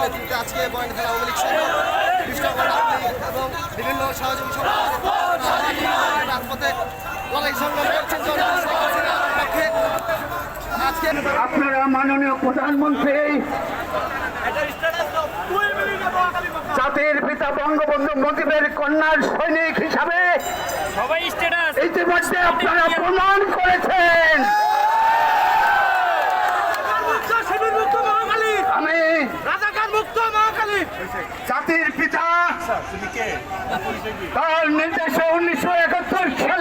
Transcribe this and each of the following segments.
নেতৃত্বে আজকে বয়েন খেলা আওয়ামী লীগ এবং বিভিন্ন সহযোগী রাজপথে লড়াই সংগ্রাম করছেন আপনারা মাননীয় প্রধানমন্ত্রী জাতির পিতা বঙ্গবন্ধু মুজিবের কন্যার সৈনিক হিসাবে সবাই স্ট্যাটাস ইতিমধ্যে আপনারা প্রমাণ করেছেন। আমি জাতির পিতা তার নির্দেশে উনিশশো একাত্তর সালে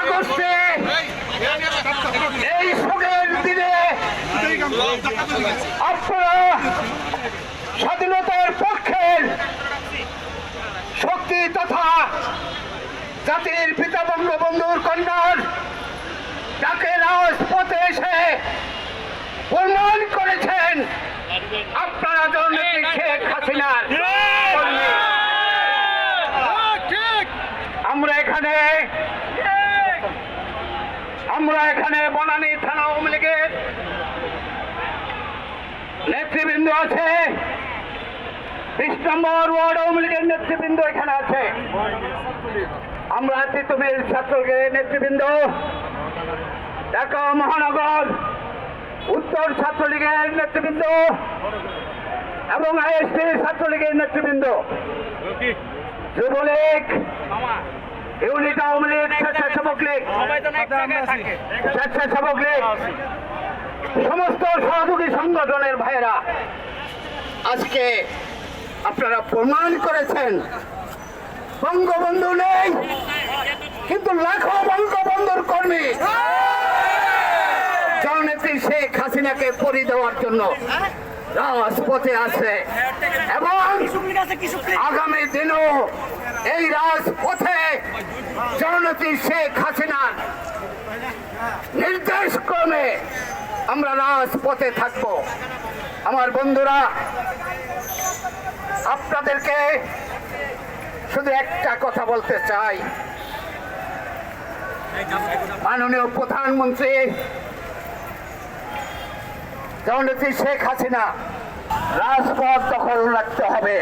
আগস্টে এই শোকের দিনে আপনারা স্বাধীনতার পক্ষের শক্তি তথা জাতির পিতা বঙ্গবন্ধুর কন্যার যাকে রাজপথে এসে প্রমাণ করেছেন আপনারা জননেত্রী শেখ কর্মী। আমরা এখানে বনানী থানা আওয়ামী লীগের নেতৃবৃন্দ আছে। বিশ নম্বর ওয়ার্ড আওয়ামী লীগের নেতৃবৃন্দ এখানে আছে। আমরা তিতুমির ছাত্রলীগের নেতৃবৃন্দ। ঢাকা মহানগর উত্তর ছাত্রলীগের নেতৃবৃন্দ এবং আইএসটি ছাত্রলীগের নেতৃবৃন্দ। যুবলীগ ইউনিট আওয়ামী লীগ, স্বেচ্ছাসেবক লীগ স্বেচ্ছাসেবক লীগ, সমস্ত সহযোগী সংগঠনের ভাইয়েরা, আজকে আপনারা প্রমাণ করেছেন, বঙ্গবন্ধু নেই, কিন্তু লাখো বঙ্গবন্ধুর কর্মী, জননেত্রী শেখ হাসিনাকে পরি দেওয়ার জন্য রাজপথে আছে, এবং আগামী দিনও এই রাজপথে জননেত্রী শেখ হাসিনার নির্দেশ ক্রমে আমরা রাজপথে থাকব। আমার বন্ধুরা, আপনাদেরকে শুধু একটা কথা বলতে চাই। মাননীয় প্রধানমন্ত্রী জননেত্রী শেখ হাসিনা, রাজপথ দখল রাখতে হবে।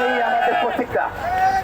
এই Atlético ficar.